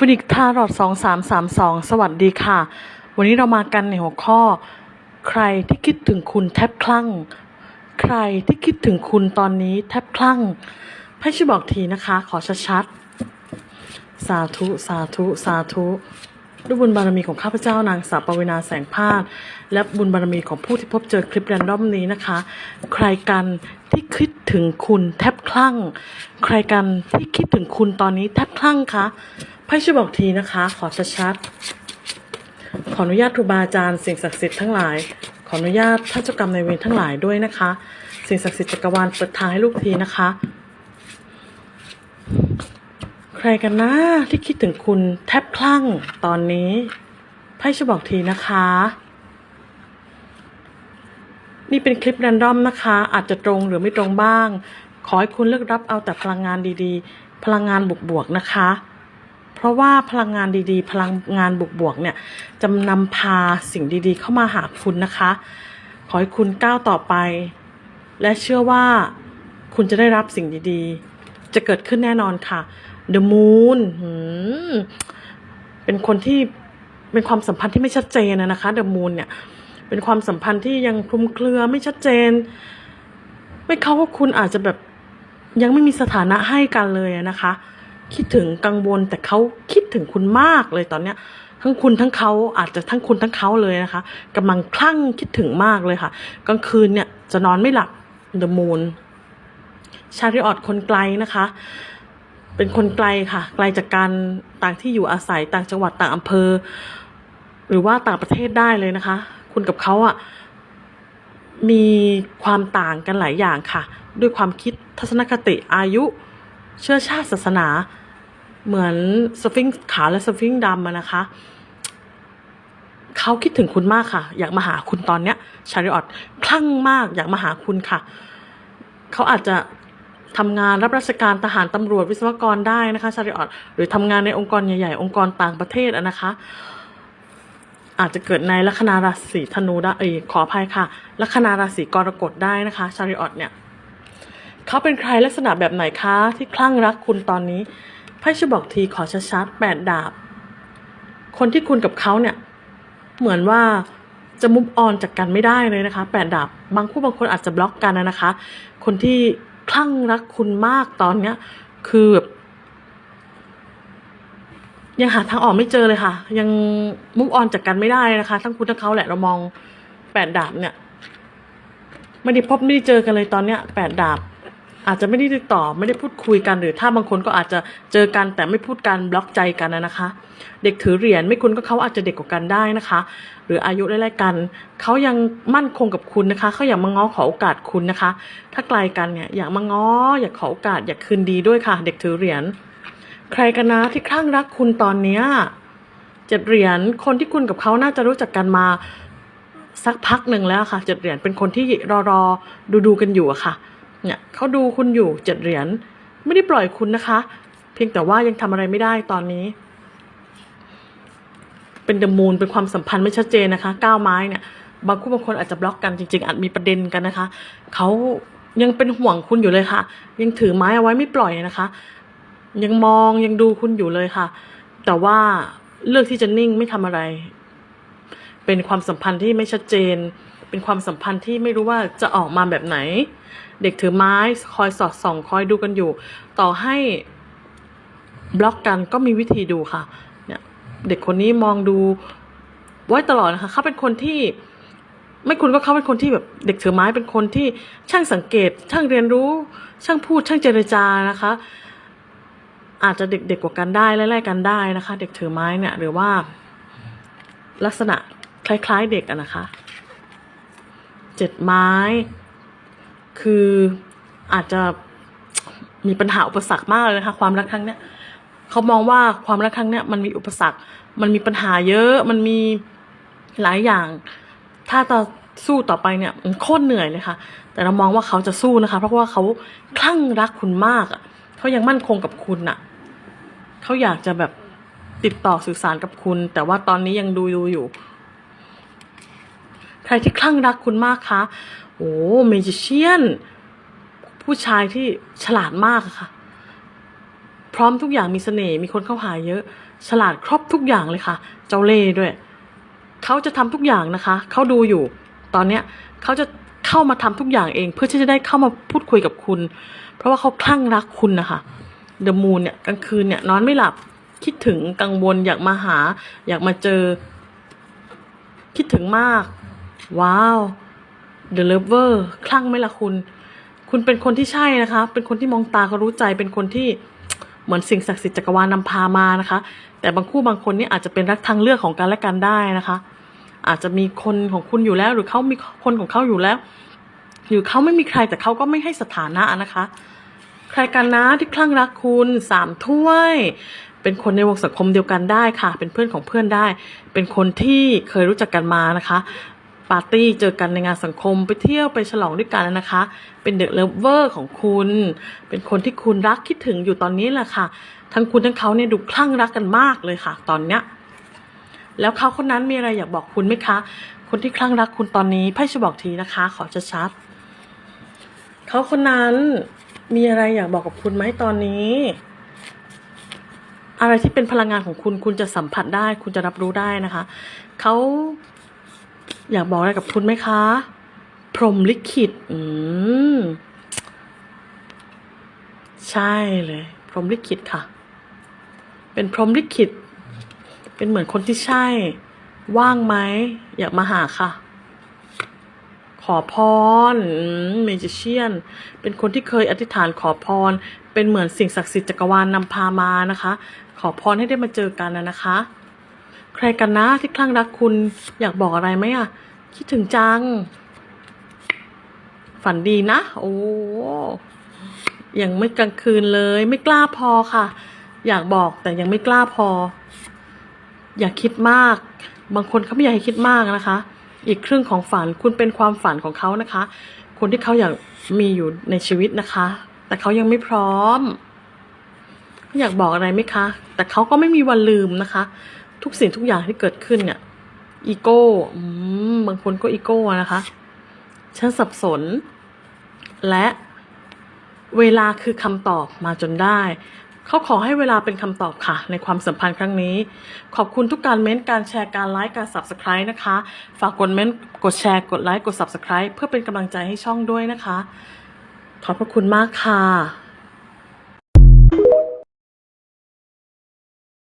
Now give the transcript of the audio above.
ฟินิกทารอดสองสามสามสองสวัสดีค่ะ วันนี้เรามากันในหัวข้อ ใครที่คิดถึงคุณแทบคลั่ง ใครที่คิดถึงคุณตอนนี้แทบคลั่งให้ช่วยบอกทีนะคะ ขอชัดๆ สาธุ สาธุ สาธุด้วยบุญบารมีของข้าพเจ้านางสาวปวีนาแสงพาดและบุญบารมีของผู้ที่พบเจอคลิปแรนดอมนี้นะคะ ใครกันที่คิดถึงคุณแทบคลั่ง ใครกันที่คิดถึงคุณตอนนี้แทบคลั่งคะ ให้ช่วยบอกทีนะคะ ขอชัดๆ ขออนุญาตครูบาอาจารย์สิ่งศักดิ์สิทธิ์ทั้งหลาย ขออนุญาตท่านเจ้ากรรมนายเวรทั้งหลายด้วยนะคะ สิ่งศักดิ์สิทธิ์จักรวาลเปิดทางให้ลูกทีนะคะ ใครกันนะที่คิดถึงคุณแทบคลั่งตอนนี้ไพ่ช่วยบอกทีนะคะ นี่เป็นคลิปแรนดอมนะคะ อาจจะตรงหรือไม่ตรงบ้าง ขอให้คุณเลือกรับเอาแต่พลังงานดีๆ พลังงานบวกๆนะคะ เพราะว่าพลังงานดีๆ พลังงานบวกๆเนี่ยจะนำพาสิ่งดีๆ เข้ามาหาคุณนะคะ ขอให้คุณก้าวต่อไป และเชื่อว่าคุณจะได้รับสิ่งดีๆ จะเกิดขึ้นแน่นอนค่ะ The Moon เป็นคนที่เป็นความสัมพันธ์ที่ไม่ชัดเจนนะคะ The Moon เนี่ย เป็นความสัมพันธ์ที่ยังคลุมเครือไม่ชัดเจน ไม่เข้าว่าคุณอาจจะแบบยังไม่มีสถานะให้กันเลยนะคะ คิดถึงกังวลแต่เขาคิดถึงคุณมากเลยตอนเนี้ย ทั้งคุณทั้งเขาอาจจะทั้งคุณทั้งเขาเลยนะคะกำลังคลั่งคิดถึงมากเลยค่ะกลางคืนเนี่ยจะนอนไม่หลับ The Moon ชาริออดคนไกลนะคะ เป็นคนไกลค่ะ ไกลจากการต่างที่อยู่อาศัยต่างจังหวัดต่างอำเภอ หรือว่าต่างประเทศได้เลยนะคะ คุณกับเขาอะมีความต่างกันหลายอย่างค่ะ ด้วยความคิดทัศนคติอายุ เชื้อชาติศาสนา เหมือนสฟิงขาวและสฟิงดำนะคะเขาคิดถึงคุณมากค่ะ อยากมาหาคุณตอนเนี้ยชาริออตคลั่งมากอยากมาหาคุณค่ะ เขาอาจจะทำงานรับราชการทหารตำรวจวิศวกรได้นะคะชาริออตหรือทำงานในองค์กรใหญ่ๆ องค์กรต่างประเทศอะนะคะ อาจจะเกิดในลัคนาราศีธนูได้เอยขออภัยค่ะลัคนาราศีกรกฎได้นะคะ ชาริออตเนี่ย เขาเป็นใครลักษณะแบบไหนคะที่คลั่งรักคุณตอนนี้ไพ่ช่วยบอกทีขอชัดๆแปดดาบ คนที่คุณกับเขาเนี่ย เหมือนว่าจะมุฟออนจากกันไม่ได้เลยนะคะแปดดาบบางคู่บางคนอาจจะบล็อกกันนะนะคะ คนที่คลั่งรักคุณมากตอนเนี้ย คือแบบยังหาทางออกไม่เจอเลยค่ะ ยังมุฟออนจากกันไม่ได้นะคะ ทั้งคุณทั้งเขาแหละเรามองแปดดาบเนี่ยไม่ได้พบไม่ได้เจอกันเลยตอนเนี้ยแปดดาบ อาจจะไม่ได้ติดต่อไม่ได้พูดคุยกันหรือถ้าบางคนก็อาจจะเจอกันแต่ไม่พูดกันบล็อกใจกันนะคะ เด็กถือเหรียญไม่คุณก็เขาอาจจะเด็กกว่ากันได้นะคะ หรืออายุไล่ๆกันเขายังมั่นคงกับคุณนะคะเขาอยากมาง้อขอโอกาสคุณนะคะ ถ้าไกลกันเนี่ยอยากมาง้ออยากขอโอกาสอยากคืนดีด้วยค่ะ เด็กถือเหรียญใครกันนะที่คลั่งรักคุณตอนเนี้ยเจ็ดเหรียญคนที่คุณกับเขาน่าจะรู้จักกันมาสักพักหนึ่งแล้วค่ะเจ็ดเหรียญเป็นคนที่รอรอดูดูกันอยู่อะค่ะ เนี่ยเขาดูคุณอยู่เจ็ดเหรียญไม่ได้ปล่อยคุณนะคะ เพียงแต่ว่ายังทำอะไรไม่ได้ตอนนี้ เป็นเดมูนเป็นความสัมพันธ์ไม่ชัดเจนนะคะก้าวไม้เนี่ยบางคู่บางคนอาจจะบล็อกกันจริง ๆ อาจมีประเด็นกันนะคะเขายังเป็นห่วงคุณอยู่เลยค่ะ ยังถือไม้เอาไว้ไม่ปล่อยนะคะ ยังมองยังดูคุณอยู่เลยค่ะ แต่ว่าเลือกที่จะนิ่งไม่ทำอะไร เป็นความสัมพันธ์ที่ไม่ชัดเจน เป็นความสัมพันธ์ที่ไม่รู้ว่าจะออกมาแบบไหน เด็กถือไม้คอยสอดส่อง คอยดูกันอยู่ ต่อให้บล็อกกันก็มีวิธีดูค่ะ เนี่ย เด็กคนนี้มองดูไว้ตลอดนะคะเขาเป็นคนที่ไม่คุณก็เขาเป็นคนที่แบบเด็กถือไม้เป็นคนที่ช่างสังเกต ช่างเรียนรู้ ช่างพูด ช่างเจรจานะคะ อาจจะเด็กๆกว่ากันได้ไล่ๆกันได้นะคะ เด็กถือไม้เนี่ย หรือว่าลักษณะคล้าย ๆ เด็กอะนะคะ เจ็ดไม้ คืออาจจะมีปัญหาอุปสรรคมากเลยนะคะ ความรักครั้งเนี้ยเขามองว่าความรักครั้งเนี้ยมันมีอุปสรรค มันมีปัญหาเยอะ มันมีหลายอย่าง ถ้าจะสู้ต่อไปเนี่ยมันโคตรเหนื่อยเลยค่ะ แต่เรามองว่าเขาจะสู้นะคะ เพราะว่าเขาคลั่งรักคุณมากอะเขายังมั่นคงกับคุณอะเขาอยากจะแบบติดต่อสื่อสารกับคุณ แต่ว่าตอนนี้ยังดูดูอยู่ ใครที่คลั่งรักคุณมากคะโอ้เมจิเชียน ผู้ชายที่ฉลาดมากค่ะ พร้อมทุกอย่างมีเสน่ห์มีคนเข้าหาเยอะ ฉลาดครบทุกอย่างเลยค่ะ เจ้าเล่ห์ด้วย เขาจะทำทุกอย่างนะคะ เขาดูอยู่ ตอนเนี้ยเขาจะเข้ามาทำทุกอย่างเอง เพื่อที่จะได้เข้ามาพูดคุยกับคุณ เพราะว่าเขาคลั่งรักคุณนะคะเดอะมูนเนี่ยกลางคืนเนี่ยนอนไม่หลับคิดถึงกังวลอยากมาหา อยากมาเจอ คิดถึงมาก ว้าวเดอะเลเวอร์คลั่งไหมล่ะคุณ คุณเป็นคนที่ใช่นะคะ เป็นคนที่มองตาก็รู้ใจ เป็นคนที่เหมือนสิ่งศักดิ์สิทธิ์จักรวาลนำพามานะคะ แต่บางคู่บางคนนี่อาจจะเป็นรักทางเลือกของกันและกันได้นะคะ อาจจะมีคนของคุณอยู่แล้ว หรือเขามีคนของเขาอยู่แล้ว หรือเขาไม่มีใครแต่เขาก็ไม่ให้สถานะนะคะ ใครกันนะที่คลั่งรักคุณสามถ้วย เป็นคนในวงสังคมเดียวกันได้ค่ะ เป็นเพื่อนของเพื่อนได้ เป็นคนที่เคยรู้จักกันมานะคะ ปาร์ตี้เจอกันในงานสังคมไปเที่ยวไปฉลองด้วยกันนะคะ เป็นเดอะเลิฟเวอร์ของคุณ เป็นคนที่คุณรักคิดถึงอยู่ตอนนี้แหละค่ะ ทั้งคุณทั้งเขาเนี่ยดูคลั่งรักกันมากเลยค่ะ ตอนเนี้ยแล้วเขาคนนั้นมีอะไรอยากบอกคุณไหมคะ คนที่คลั่งรักคุณตอนนี้ไพ่จะบอกทีนะคะ ขอชัดๆเขาคนนั้นมีอะไรอยากบอกกับคุณไหมตอนนี้ อะไรที่เป็นพลังงานของคุณคุณจะสัมผัสได้ คุณจะรับรู้ได้นะคะเขา อยากบอกอะไรกับคุณไหมคะ พรหมลิขิต อืม ใช่เลย พรหมลิขิตค่ะ เป็นพรหมลิขิต เป็นเหมือนคนที่ใช่ ว่างไหม อยากมาหาค่ะ ขอพรเมจิเชียน เป็นคนที่เคยอธิษฐานขอพร เป็นเหมือนสิ่งศักดิ์สิทธิ์จักรวาลนำพามานะคะ ขอพรให้ได้มาเจอกันนะนะคะ ใครกันนะที่คลั่งรักคุณ อยากบอกอะไรไหมอะคิดถึงจัง ฝันดีนะ โอ้ยังไม่กลางคืนเลย ไม่กล้าพอค่ะ อยากบอกแต่ยังไม่กล้าพอ อย่าคิดมาก บางคนเขาไม่อยากให้คิดมากนะคะ อีกครึ่งของฝันคุณเป็นความฝันของเขานะคะ คนที่เขาอยากมีอยู่ในชีวิตนะคะ แต่เขายังไม่พร้อมอยากบอกอะไรไหมคะ แต่เขาก็ไม่มีวันลืมนะคะ ทุกสิ่งทุกอย่างที่เกิดขึ้นเนี่ยอีโก้บางคนก็อีโก้นะคะฉันสับสน และเวลาคือคำตอบมาจนได้ เขาขอให้เวลาเป็นคำตอบค่ะ ในความสัมพันธ์ครั้งนี้ ขอบคุณทุกการเม้นต์การแชร์การไลค์การ subscribe นะคะ ฝากกดเม้นต์กดแชร์กดไลค์กด subscribe เพื่อเป็นกำลังใจให้ช่องด้วยนะคะ ขอบพระคุณมากค่ะ